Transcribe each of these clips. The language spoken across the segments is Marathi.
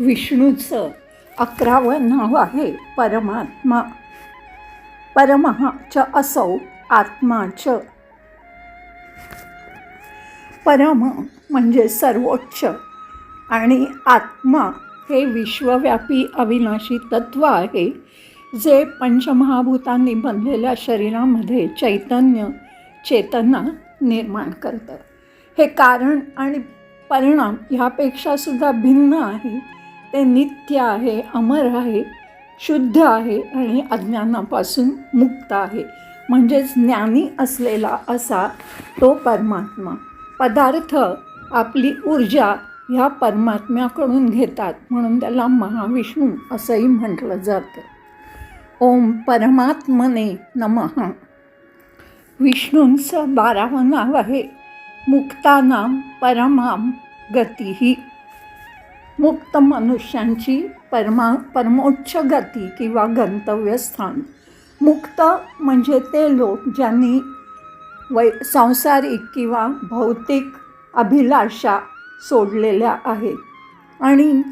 विष्णूचं अकरावं नाव आहे परमात्मा. परमहा च असौ आत्मा च परम म्हणजे सर्वोच्च आणि आत्मा हे विश्वव्यापी अविनाशी तत्त्व आहे जे पंचमहाभूतांनी बनलेल्या शरीरामध्ये चैतन्य चेतना निर्माण करतं. हे कारण आणि परिणाम ह्यापेक्षा सुद्धा भिन्न आहे. ते नित्य आहे अमर आहे शुद्ध आहे आणि अज्ञानापासून मुक्त आहे. म्हणजेच ज्ञानी असलेला असा तो परमात्मा. पदार्थ आपली ऊर्जा ह्या परमात्म्याकडून घेतात म्हणून त्याला महाविष्णू असंही म्हटलं जातं. ओम परमात्मने नमः. विष्णूंचं बारावं नाव आहे मुक्तानाम परमाम गतीही मुक्त मनुष्यांची परमा परमोच्च गती किंवा गंतव्यस्थान मुक्त म्हणजे ते लोक ज्यांनी वै सांसारिक किंवा भौतिक अभिलाषा सोडलेल्या आहेत आणि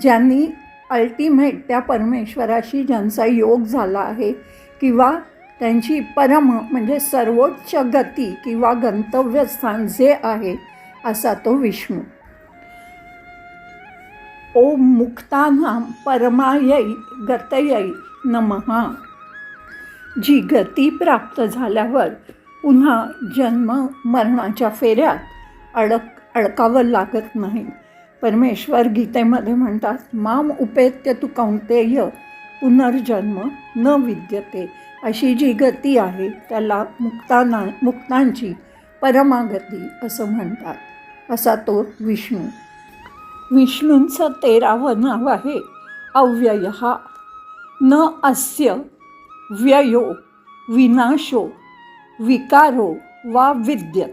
ज्यांनी अल्टिमेट त्या परमेश्वराशी ज्यांचा योग झाला आहे किंवा त्यांची परम म्हणजे सर्वोच्च गती किंवा गंतव्यस्थान जे आहे असा तो विष्णू. ओम मुक्तानां परमायै गतयै नमः. जी गती प्राप्त झाल्यावर पुन्हा जन्म मरणाच्या फेऱ्यात अडक अडकावं लागत नाही. परमेश्वर गीतेमध्ये म्हणतात माम उपेत्य तू कौंतेय पुनर्जन्म न विद्यते. अशी जी गती आहे त्याला मुक्ताना मुक्तांची परमागती असं म्हणतात. असा तो विष्णू. विष्णूंचं तेरावं नाव आहे. अव्यय. न अस्य व्ययो विनाशो विकारो वा विद्यत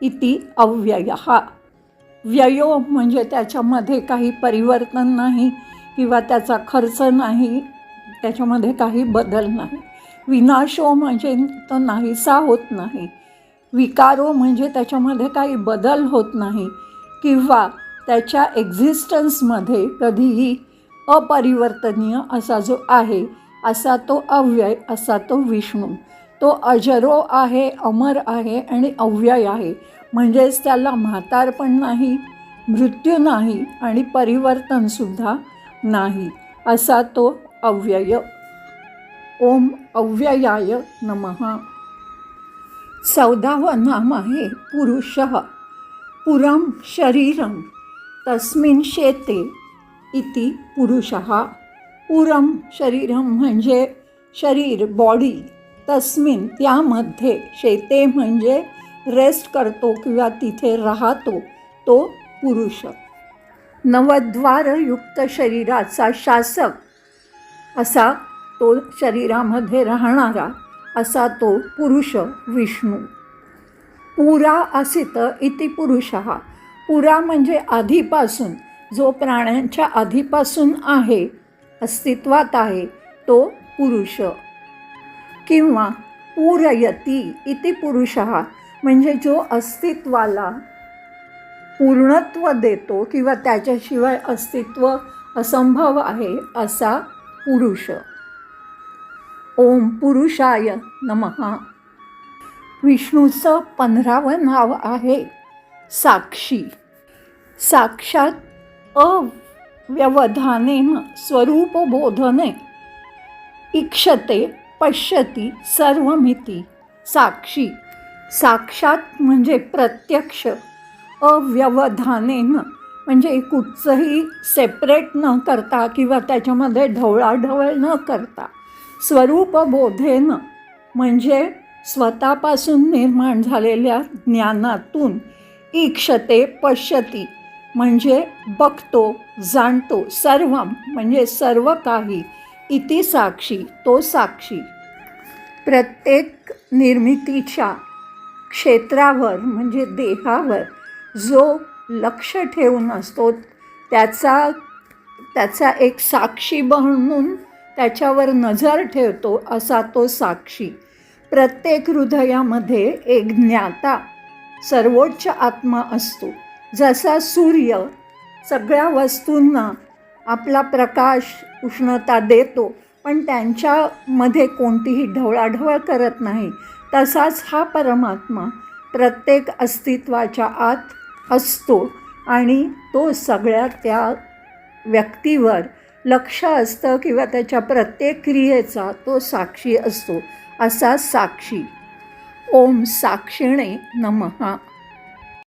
इति अव्यय. व्ययो म्हणजे त्याच्यामध्ये काही परिवर्तन नाही किंवा त्याचा खर्च नाही त्याच्यामध्ये काही बदल नाही. विनाशो म्हणजे तो नाहीसा होत नाही. विकारो म्हणजे त्याच्यामध्ये काही बदल होत नाही किंवा त्याच्या एक्झिस्टन्समध्ये कधीही अपरिवर्तनीय असा जो आहे असा तो अव्यय असा तो विष्णू तो अजरो आहे अमर आहे आणि अव्यय आहे. म्हणजेच त्याला म्हातारपण नाही मृत्यू नाही आणि परिवर्तनसुद्धा नाही असा तो अव्यय. ओम अव्ययाय नमः. चौदावं नाम आहे पुरुष. पुरम शरीरम. तस्मिन शेते इति पुरुष। पुरम शरीरम म्हणजे शरीर बॉडी तस्मिन त्यामध्ये शेते म्हणजे रेस्ट करतो किंवा तिथे राहतो तो पुरुष। नवद्वारयुक्त शरीराचा शासक असा तो शरीरामध्ये राहणारा असा तो पुरुष विष्णू। पुरा असित इति पुरुष। पुरा म्हणजे आधीपासून जो प्राण्यांच्या आधीपासून आहे अस्तित्वात आहे तो पुरुष. किंवा पूरयती इति पुरुष म्हणजे जो अस्तित्वाला पूर्णत्व देतो किंवा त्याच्याशिवाय अस्तित्व असंभव आहे असा पुरुष. ओम पुरुषाय नमः. विष्णूचं पंधरावं नाव आहे साक्षी. साक्षात अव्यवधानेन स्वरूपबोधने इक्षते पश्यती सर्वमिती साक्षी. साक्षात म्हणजे प्रत्यक्ष अव्यवधानेन म्हणजे कुठचंही सेपरेट न करता किंवा त्याच्यामध्ये ढवळाढवळ न करता. स्वरूपबोधेनं म्हणजे स्वतःपासून निर्माण झालेल्या ज्ञानातून ईक्षते पश्यती म्हणजे बघतो जाणतो सर्व म्हणजे सर्व काही इति साक्षी तो साक्षी. प्रत्येक निर्मितीच्या क्षेत्रावर म्हणजे देहावर जो लक्ष ठेवून असतो त्याचा त्याचा एक साक्षी म्हणून त्याच्यावर नजर ठेवतो असा तो साक्षी. प्रत्येक हृदयामध्ये एक ज्ञाता सर्वोच्च आत्मा असतो. जसा सूर्य सगळ्या वस्तूंना आपला प्रकाश उष्णता देतो पण त्यांच्यामध्ये कोणतीही ढवळाढवळ करत नाही तसाच हा परमात्मा प्रत्येक अस्तित्वाच्या आत असतो आणि तो सगळ्या त्या व्यक्तीवर लक्ष असतं किंवा त्याच्या प्रत्येक क्रियेचा तो साक्षी असतो असा साक्षी. ओम साक्षिणे नमहा